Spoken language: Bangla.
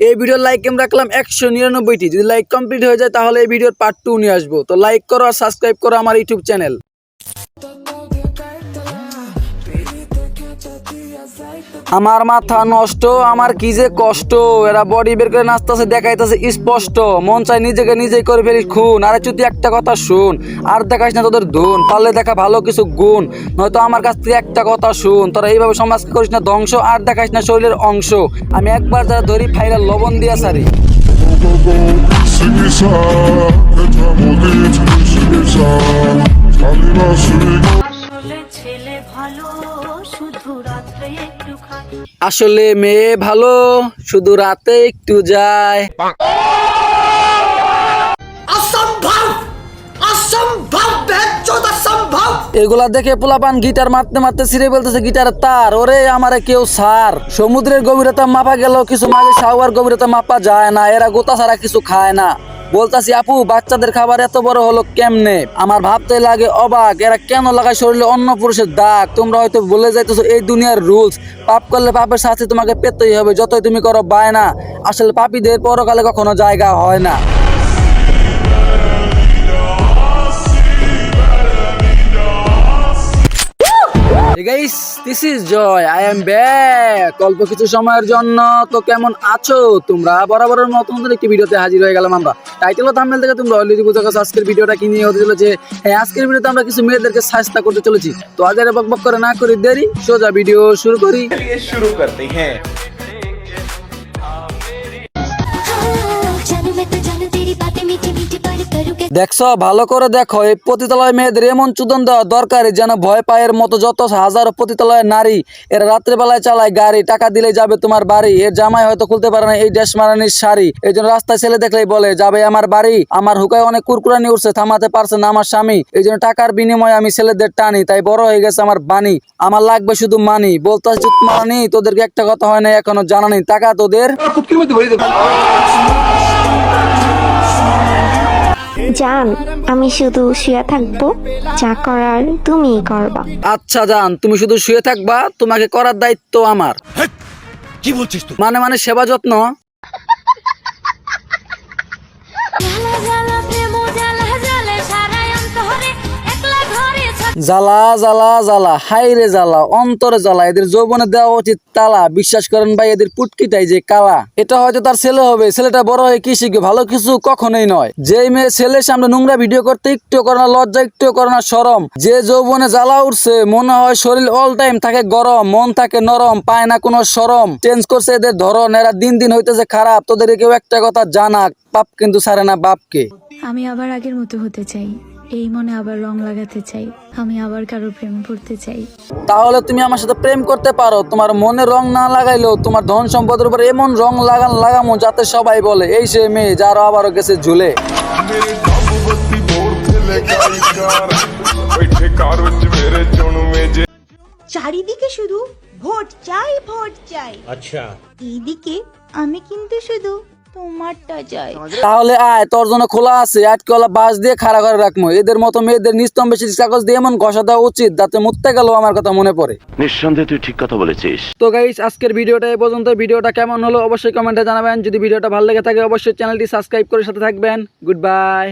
এই ভিডিওর লাইক আমি রাখলাম একশো নিরানব্বইটি। যদি লাইক কমপ্লিট হয়ে যায়, তাহলে এই ভিডিওর পার্ট টু নিয়ে আসব। তো লাইক করো আর সাবস্ক্রাইব করো আমার ইউটিউব চ্যানেল আমার মাথা নষ্ট, আমার কি যে কষ্ট? এরা বডি বের করে নাচতেছে, দেখাইতেছে, স্পষ্ট। মন চাই নিজেকে নিজেই করে ফেলি, খুন। আরে চুতি, একটা কথা শুন, আর দেখাইস না তোদের ধুন। পারলে দেখা ভালো কিছু গুণ, নয়তো আমার কাছ থেকে একটা কথা শুন। তোরা এইভাবে সমাজকে করিস না, ধ্বংস, আর দেখাইস না শরীরের অংশ। আমি একবার যারা ধরি ফাইরা লবণ দিয়া সারি. আসলে ছেলে ভালো। শুধু রাত্রে একটু খায় আসলে মেয়ে ভালো শুধু রাতে একটু যায়। এগুলা দেখে পোলাপান গিটার মারতে মারতে ছিঁড়ে বলতেছে গিটার তার ওরে আমারে কেউ সার। সমুদ্রের গভীরতা মাপা গেল কিছু মাঝে সাওয়ার গভীরতা মাপা যায় না এরা গোতা ছাড়া কিছু খায় না। বলতাছি, আপু, বাচ্চাদের খাবার এত বড় হলো কেমনে? আমার ভাবতে লাগে, অবাক, এরা কেন লাগায় শরীরে অন্য পুরুষের দাগ? তোমরা হয়তো বলে যাইতেছো, এই দুনিয়ার রুলস। পাপ করলে পাপের সাথে তোমাকে পেতেই হবে, যতই তুমি করো, বায়না। আসলে পাপীদের পরকালে কখনো জায়গা হয় না। Guys this is Joy I am back অল্প কিছু সময়ের জন্য তো কেমন আছো? তোমরা বরাবরের মতো নতুন একটি ভিডিওতে হাজির হয়ে গেলাম আমরা। টাইটেল ও থাম্বনেল থেকে তোমরা অলরেডি বুঝে গেছো আজকের ভিডিওটা কি নিয়ে হতে চলেছে। হ্যাঁ আজকের ভিডিওতে আমরা কিছু মেয়েদেরকে সাজতা করতে চলেছি। তো আজ আর বকবক করে না করি, দেরি, সোজা ভিডিও শুরু করি। শুরু করতে হ্যাঁ। দেখছ, ভালো করে দেখো, এই পতিতালয় মেয়েদের এমন চুদন দেওয়া দরকারি যেন ভয় পায়ের মতো যত হাজারো পতিতালয় নারী। এরা রাত্রেবেলায় চালায় গাড়ি, টাকা দিলে যাবে তোমার বাড়ি। এর জামাই হয়তো খুলতে পারে না এই ড্যাশ মারানির শাড়ি। এই জন্য রাস্তায় ছেলে দেখলেই বলে, যাবে আমার বাড়ি। আমার হুকায় অনেক কুরকুরানি উঠছে, থামাতে পারছে না আমার স্বামী। এই জন্য টাকার বিনিময়ে আমি ছেলেদের টানি, তাই বড় হয়ে গেছে আমার বাণী। আমার লাগবে শুধু মানি। বলতে মারানি তোদেরকে একটা কথা হয় না এখনও জানা নেই। টাকা তোদের জান আমি শুধু শুয়ে থাকব। যা করার তুমিই করবা। আচ্ছা জান তুমি শুধু শুয়ে থাকবা তোমাকে করার দায়িত্ব আমার। মানে মানে সেবা যত্ন। জ্বালা জ্বালা জ্বালা হাই রে জ্বালা, অন্তরে জ্বালা, এদের যৌবনে দেওয়া উচিত তালা। বিশ্বাস করেন ভাই, এদের পুটকিটাই যে কালা। এটা হয়তো তার ছেলে হবে, ছেলেটা বড় হয়ে কি শিখবে? ভালো কিছু কখনোই নয়। যে মেয়ে ছেলের সামনে নোংরা ভিডিও করতে একটু করে না, লজ্জা একটু করে না, সরম। যে যৌবনে জ্বালা উঠছে, মনে হয় শরীর অল টাইম থাকে গরম, মন থাকে নরম, পায় না কোনো সরম। চেঞ্জ করছে এদের ধরন, এরা দিন দিন হইতেছে খারাপ তোদের কেউ একটা কথা জানাক, পাপ কিন্তু ছাড়ে না বাপকে। আমি আবার আগের মতো হতে চাই। এই মনে আবার রং লাগাতে চাই। আমি আবার কারও প্রেম পড়তে চাই। তাহলে তুমি আমার সাথে প্রেম করতে পারো। তোমার মনে রং না লাগাইলেও তোমার ধন সম্পদের উপর এমন রং লাগান লাগামো যাতে সবাই বলে এই সে মেয়ে যারা আবারও গেছে ঝুলে। চারিদিকে শুধু ভোট চাই ভোট চাই। আচ্ছা। এইদিকে আমি কিন্তু শুধু তোমারটা চাই তাহলে আয় তোর জন্য খোলা আছে আটকলা বাস দিয়ে খাড়া করে রাখব এদের মতো মেয়েদের নিস্তম বেশি কাগজ দিয়ে এমন ঘষা দেওয়া উচিত যাতে মুততে গেল আমার কথা মনে পড়ে। নিঃসন্দেহে তুই ঠিক কথা বলেছিস। তো গাইস আজকের ভিডিওটা এই পর্যন্ত। ভিডিওটা কেমন হলো অবশ্যই কমেন্টে জানাবেন। যদি ভিডিওটা ভালো লেগে থাকে অবশ্যই চ্যানেলটি সাবস্ক্রাইব করে সাথে থাকবেন। Good bye